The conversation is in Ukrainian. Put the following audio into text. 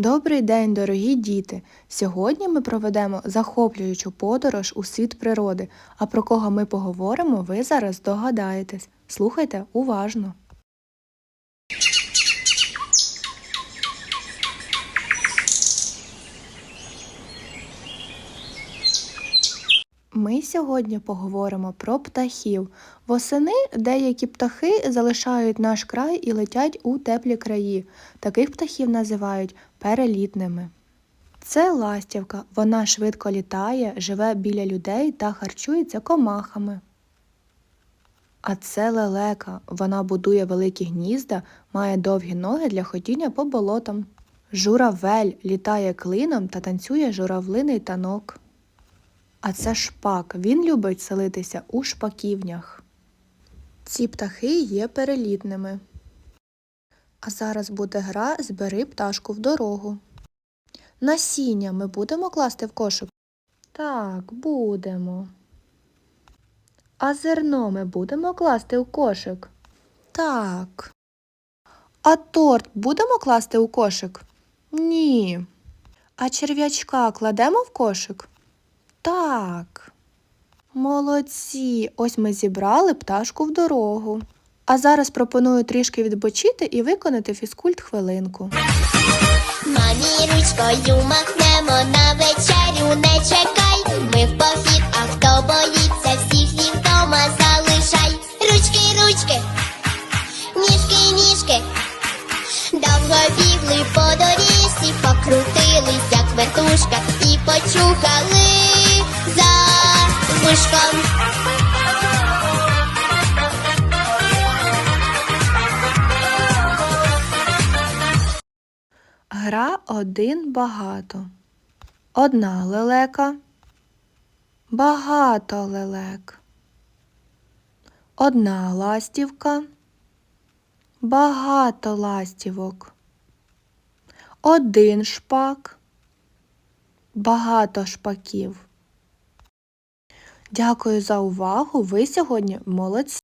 Добрий день, дорогі діти! Сьогодні ми проведемо захоплюючу подорож у світ природи. А про кого ми поговоримо, ви зараз здогадаєтесь. Слухайте уважно. Ми сьогодні поговоримо про птахів. Восени деякі птахи залишають наш край і летять у теплі краї. Таких птахів називають перелітними. Це ластівка. Вона швидко літає, живе біля людей та харчується комахами. А це лелека. Вона будує великі гнізда, має довгі ноги для ходіння по болотам. Журавель літає клином та танцює журавлиний танок. А це шпак. Він любить селитися у шпаківнях. Ці птахи є перелітними. А зараз буде гра Збери пташку в дорогу. Насіння ми будемо класти в кошик? Так, будемо. А зерно ми будемо класти у кошик? Так. А торт будемо класти у кошик? Ні. А черв'ячка кладемо в кошик? Так. Молодці. Ось ми зібрали пташку в дорогу. А зараз пропоную трішки відпочити і виконати фізкульт хвилинку. Мамі ручкою махнемо на вечерю, не чекай. Ми в похід, а хто боїться, всіх їх вдома залишай. Ручки, ручки, ніжки, ніжки. Довго бігли по доріжці, покрутились, як вертушка, і почухали за вушком. Гра один багато. Одна лелека. Багато лелек. Одна ластівка. Багато ластівок. Один шпак. Багато шпаків. Дякую за увагу. Ви сьогодні молодці.